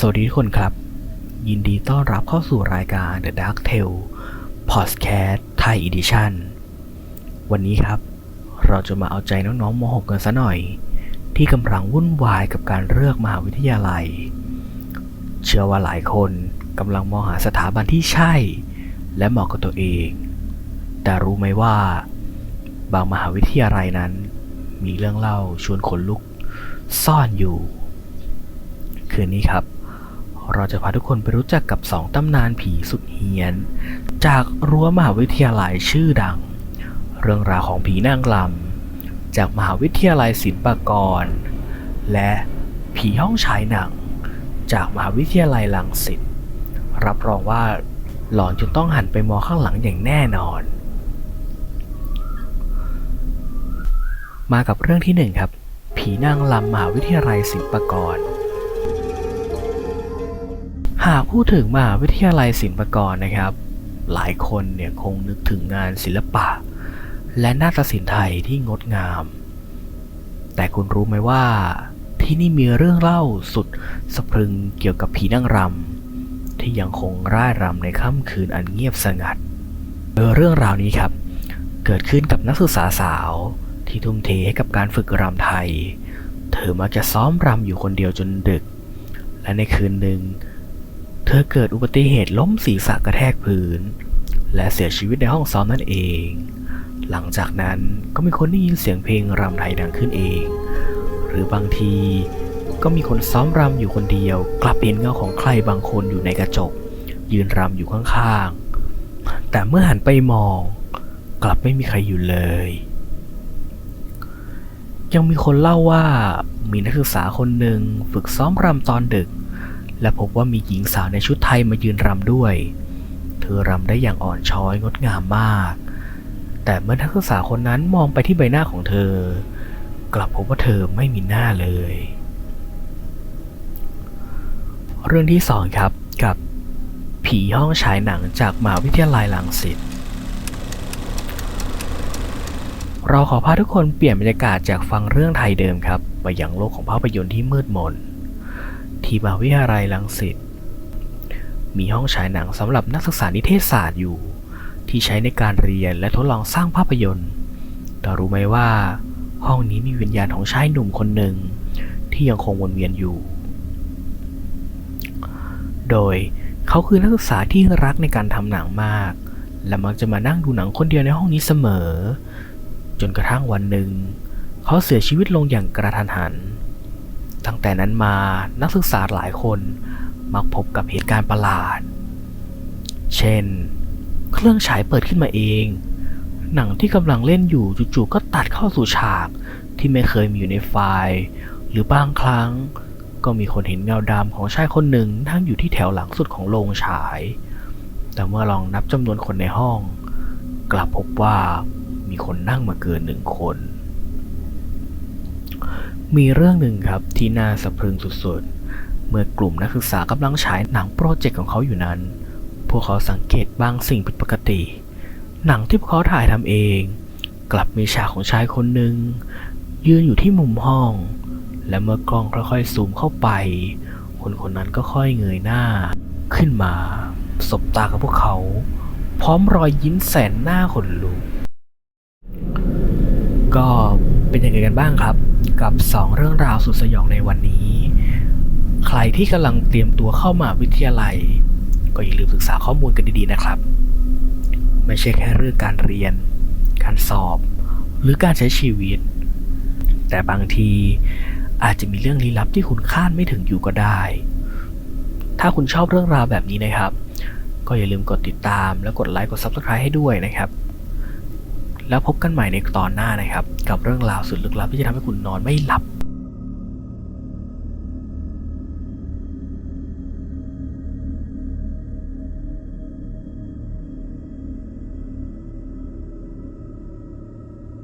สวัสดีทุกคนครับ ยินดีต้อนรับเข้าสู่รายการ The Dark Tale Podcast Thai Edition วันนี้ครับ เราจะมาเอาใจน้องๆม .6 กันซะหน่อย ที่กำลังวุ่นวายกับการเลือกมหาวิทยาลัย เชื่อว่าหลายคนกำลังมองหาสถาบันที่ใช่ และเหมาะกับตัวเอง แต่รู้ไหมว่า บางมหาวิทยาลัยนั้น มีเรื่องเล่าชวนขนลุกซ่อนอยู่คืนนี้ครับ เราจะพาทุกคนไปรู้จักกับสองตำนานผีสุดเฮี้ยน จากรั้วมหาวิทยาลัยชื่อดัง เรื่องราวของผีนางลำจากมหาวิทยาลัยศิลปากร และผีห้องฉายหนัง จากมหาวิทยาลัยลังสิตรับรองว่าหลอนจนต้องหันไปมองข้างหลังอย่างแน่นอน มากับเรื่องที่หนึ่งครับ ผีนางลำมหาวิทยาลัยศิลปากร หากพูดถึงมหาวิทยาลัยศิลปากรนะครับ หลายคนเนี่ยคงนึกถึงงานศิลปะ และนาฏศิลป์ไทยที่งดงาม แต่คุณรู้ไหมว่า ที่นี่มีเรื่องเล่าสุดสะพรึงเกี่ยวกับผีนางรำที่ยังคงร่ายรำในค่ำคืนอันเงียบสงัดโดยเรื่องราวนี้ครับ เกิดขึ้นกับนักศึกษาสาวที่ทุ่มเทให้กับการฝึกรำไทย เธอมักจะซ้อมรำอยู่คนเดียวจนดึก และในคืนหนึ่ง เธอเกิดอุบัติเหตุล้มศีรษะกระแทกพื้น และเสียชีวิตในห้องซ้อมนั่นเอง หลังจากนั้นก็มีคนได้ยินเสียงเพลงรำไทยดังขึ้นเอง หรือบางทีก็มีคนซ้อมรำอยู่คนเดียว กลับเห็นเงาของใครบางคนอยู่ในกระจก ยืนรำอยู่ข้างๆ แต่เมื่อหันไปมอง กลับไม่มีใครอยู่เลย ยังมีคนเล่าว่ามีนักศึกษาคนหนึ่งฝึกซ้อมรำตอนดึก และพบว่ามีหญิงสาวในชุดไทยมายืนรำด้วย เธอรำได้อย่างอ่อนช้อยงดงามมาก แต่เมื่อนักศึกษาคนนั้นมองไปที่ใบหน้าของเธอ กลับพบว่าเธอไม่มีหน้าเลย เรื่องที่สองครับกับผีห้องฉายหนังจากมหาวิทยาลัยลังสิตเราขอพาทุกคนเปลี่ยนบรรยากาศจากฟังเรื่องไทยเดิมครับ ไปยังโลกของภาพยนตร์ที่มืดมน ที่มหาวิทยาลัยลังสิต มีห้องฉายหนังสำหรับนักศึกษานิเทศศาสตร์อยู่ ที่ใช้ในการเรียนและทดลองสร้างภาพยนตร์แต่รู้ไหมว่า ห้องนี้มีวิญญาณของชายหนุ่มคนหนึ่ง ที่ยังคงวนเวียนอยู่ โดยเขาคือนักศึกษาที่รักในการทำหนังมาก และมักจะมานั่งดูหนังคนเดียวในห้องนี้เสมอ จนกระทั่งวันหนึ่ง เขาเสียชีวิตลงอย่างกระทันหัน ตั้งแต่นั้นมานักศึกษาหลายคนมักพบกับเหตุการณ์ประหลาด เช่น เครื่องฉายเปิดขึ้นมาเอง หนังที่กำลังเล่นอยู่จู่ๆก็ตัดเข้าสู่ฉากที่ไม่เคยมีอยู่ในไฟล์ หรือบางครั้ง ก็มีคนเห็นเงาดำของชายคนหนึ่งนั่งอยู่ที่แถวหลังสุดของโรงฉาย แต่เมื่อลองนับจำนวนคนในห้อง กลับพบว่ามีคนนั่งมาเกินหนึ่งคน มีเรื่องหนึ่งครับที่น่าสะพรึงสุดๆ เมื่อกลุ่มนักศึกษากำลังฉายหนังโปรเจกต์ของเขาอยู่นั้น พวกเขาสังเกตบางสิ่งผิดปกติ หนังที่พวกเขาถ่ายทำเอง กลับมีฉากของชายคนหนึ่งยืนอยู่ที่มุมห้อง และเมื่อกล้องค่อยๆซูมเข้าไป คนคนนั้นก็ค่อยเงยหน้า ขึ้นมา สบตากับพวกเขา พร้อมรอยยิ้มแสนหน้าขนลุกก็เป็นยังไงกันบ้างครับ กับ 2 เรื่องราวสุดสยองในวันนี้ ใครที่กำลังเตรียมตัวเข้ามาวิทยาลัย ก็อย่าลืมศึกษาข้อมูลกันดีๆนะครับ ไม่ใช่แค่เรื่องการเรียน การสอบ หรือการใช้ชีวิต แต่บางทีอาจจะมีเรื่องลี้ลับที่คุณคาดไม่ถึงอยู่ก็ได้ ถ้าคุณชอบเรื่องราวแบบนี้นะครับ ก็อย่าลืมกดติดตามและกดไลค์กด Subscribe ให้ด้วยนะครับ แล้วพบกันใหม่ในตอนหน้านะครับ กับเรื่องราวสุดลึกลับที่จะทำให้คุณนอนไม่หลับ